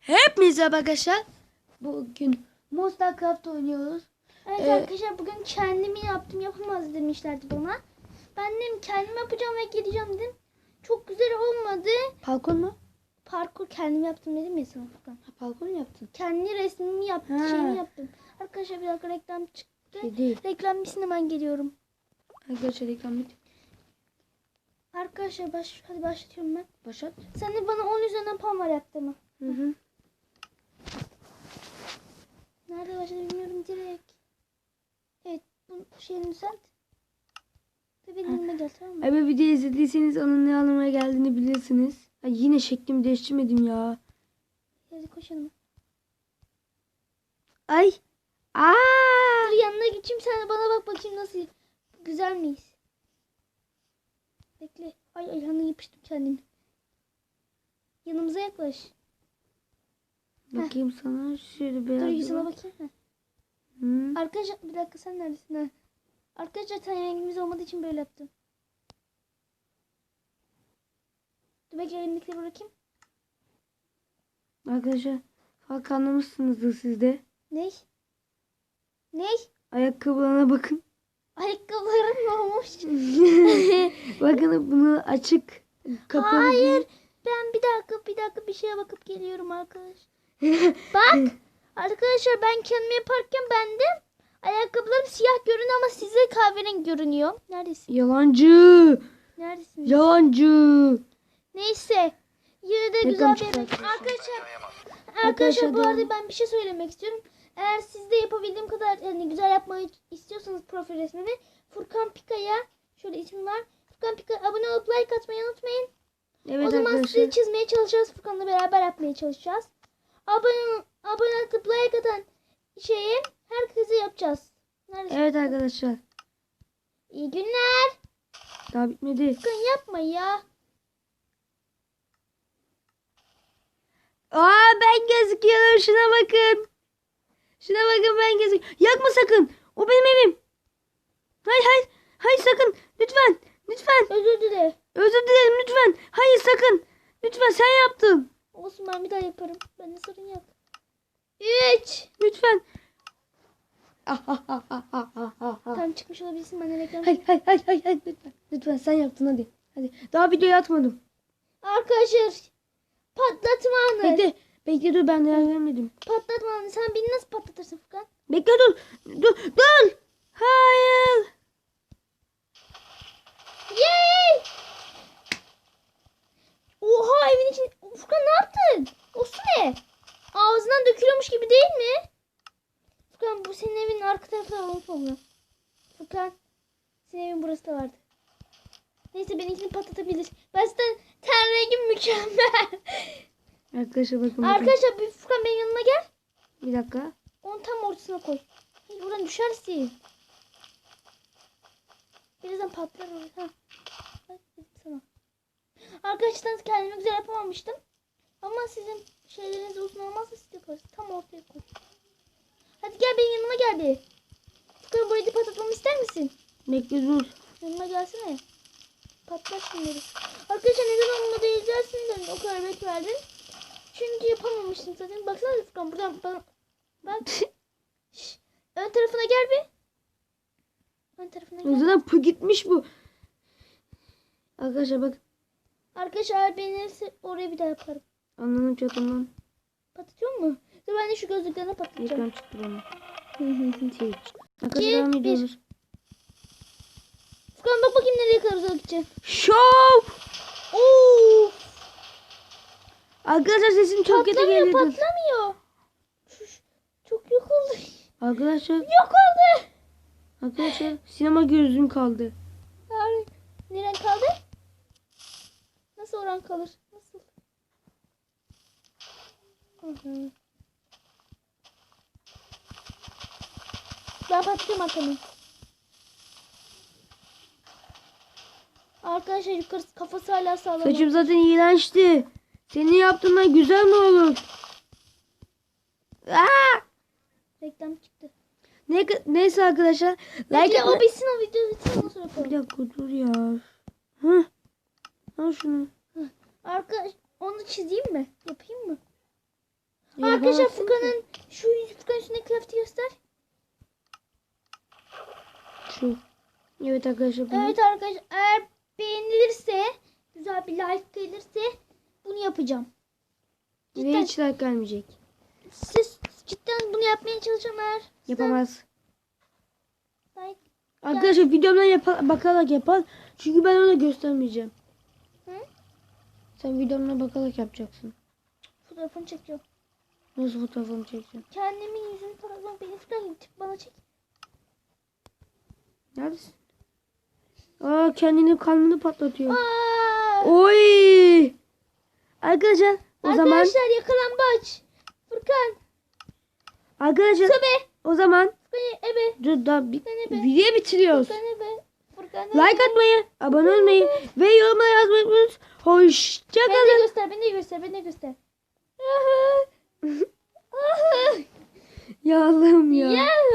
Hepinize arkadaşlar. Bugün Monster Craft oynuyoruz. Evet Ee, arkadaşlar bugün kendimi yaptım yapamaz demişlerdi bana. Ben dedim kendim yapacağım ve geleceğim dedim. Çok güzel olmadı. Parkur mu? Parkur kendim yaptım dedim ya sana. Ha, parkur mu yaptın? Kendi resmimi yaptım, Ha. şeyimi yaptım. Arkadaşlar bir dakika reklam çıktı. Şey değil. Reklam bitsin hemen geliyorum. Arkadaşlar reklam bit. Arkadaşlar baş, hadi başlatıyorum ben. Başlat. Sen de bana 10 üzerinden puan var yaptığımı. Hı hı. Şeyini düzelt. Ve benim önüme gel tamam mı? Abi video izlediyseniz onun ne anlamaya geldiğini bilirsiniz. Ay, yine şeklimi değiştirmedim ya. Hadi koşalım. Ay. Aa! Dur yanına geçeyim sen bana bak bakayım nasıl. Güzel miyiz? Bekle. Ay ayağına yapıştım kendimi. Yanımıza yaklaş. Bakayım sana şöyle Dur biraz. yüzüme bakayım. Heh. Hı. Arkadaşlar bir dakika sen neredesin? Ha. Arkadaşlar ten rengimiz olmadığı için böyle yaptım. Dur bekle elimdekileri bırakayım. Arkadaşlar fark anlamışsınızdır siz de. Ney? Ney? Ayakkabılarına bakın. Ayakkabılarım ne olmuş? bakın bunu açık. Kapalı Hayır. değil. Ben bir dakika bir dakika bir şeye bakıp geliyorum arkadaş. Bak. Arkadaşlar ben kendimi yaparken ben de ayakkabılarım siyah görünüyor ama size kahverengi görünüyor. Neredesin? Yalancı. Neredesin? Yalancı. Neyse. Yine de Reklam güzel bir yemek. Arkadaşlar, Arkadaşlar bu arada ben bir şey söylemek istiyorum. Eğer siz de yapabildiğim kadar yani güzel yapmayı istiyorsanız profil resmini Furkan Pika'ya şöyle ismi var. Furkan Pika abone olup like atmayı unutmayın. Evet o zaman arkadaşlar. sizi çizmeye çalışacağız. Furkan'la beraber yapmaya çalışacağız. Abone, abone olup like atan şeyi herkese yapacağız. Neredesin? Evet arkadaşlar. İyi günler. Daha bitmedi. Furkan yapma ya. Aa ben gözüküyorum. Şuna bakın. Şuna bakın ben gözük. Yakma sakın. O benim evim. Hayır hayır. Hayır sakın. Lütfen. Lütfen. Özür dile. Özür dilerim lütfen. Hayır sakın. Lütfen sen yaptın. Olsun ben bir daha yaparım. Bende sorun yok. Üç. Lütfen. Tam çıkmış olabilirsin de reklam. Hayır hayır hayır hayır hayır. lütfen. Lütfen sen yaptın hadi. Hadi. Daha videoyu atmadım. Arkadaşlar patlatma anı. Bekle. Bekle dur ben değer vermedim. Patlatma anı. Sen beni nasıl patlatırsın Furkan? Bekle dur. Dur. Dur. Hayır. Yay! Oha evin için. Furkan ne yaptın? O su ne? Ağzından dökülüyormuş gibi değil bu senin evin arka tarafı unutma bunu. Furkan senin evin burası da vardı. Neyse benimkini patlatabilir. Ben zaten ten rengim mükemmel. Arkadaşlar bakın. Arkadaşlar bir Furkan benim yanıma gel. Bir dakika. Onu tam ortasına koy. Hayır buradan düşersin. Birazdan patlar orası. Ha. Sana. Arkadaşlar kendimi güzel yapamamıştım. Ama sizin şeyleriniz uzun olmazsa siz yaparız. Tam ortaya koy. Hadi gel benim yanıma gel bir. Furkan burayı da patlatmamı ister misin? Bekle dur. Yanıma gelsene. Patlat şunları. Arkadaşlar neden onunla değil dersin o kadar bek verdin. Çünkü yapamamıştım zaten. Baksana Furkan buradan bana... Bak. Şş, ön tarafına gel bir. Ön tarafına gel. Zaten pı gitmiş bu. Arkadaşlar bak. Arkadaşlar beğenirse oraya bir daha yaparım. Anladım çatımdan. Patlatıyor mu? Dur ben de şu gözlüklerine patlatacağım. Ekran çıktı bana. Hiç. Arkadaşlar devam ediyoruz. Furkan bak bakayım nereye kadar uzağa gideceğim. Şov! Oo! Arkadaşlar sesim çok kötü Patlamıyor geliyor. patlamıyor. Şu- çok yok oldu. Arkadaşlar, Yok oldu. arkadaşlar sinema gözlüğüm kaldı. Abi, ne renk kaldı? Nasıl oran kalır? Nasıl? Hı hı. Ben patlıyorum arkamı. Arkadaşlar yukarısı kafası hala sağlam. Saçım zaten iğrençti. Senin yaptığından güzel mi olur? Aa! Reklam çıktı. Ne, neyse arkadaşlar. Bekle Like o bitsin o video bitsin ondan sonra Bir yapalım. dakika dur ya. Hı. Al şunu. Arkadaş onu çizeyim mi? Yapayım mı? Arkadaşlar Yapamazsın ki. Furkan'ın şu yüz Furkan'ın üstündeki kıyafeti göster. Şu. Evet arkadaşlar. bunu- Evet arkadaşlar eğer beğenilirse güzel bir like gelirse bunu yapacağım. Ve Cidden, hiç like gelmeyecek. siz cidden bunu yapmaya çalışacağım eğer. Yapamaz. Like. Arkadaşlar videomdan yapa- bakarak yapar. Çünkü ben ona göstermeyeceğim. Hı? Sen videomdan bakarak yapacaksın. Fotoğrafını çekiyorum. Nasıl fotoğrafımı çekeceğim? Kendimin yüzünü tarafından beni tip bana çek. Neredesin? Aa kendini karnını patlatıyor. Aa! Oy! Arkadaşlar o zaman Arkadaşlar yakalambaç. Furkan. arkadaşlar Tabe. o zaman ebe. dur Ben ebe. video bitiriyoruz. Like atmayı, abone olmayı ve yorumlara yazmayı unutmayın. Beni de Hoşçakalın. göster, beni de göster, beni de göster. Ya Allah'ım ya. Yahoo.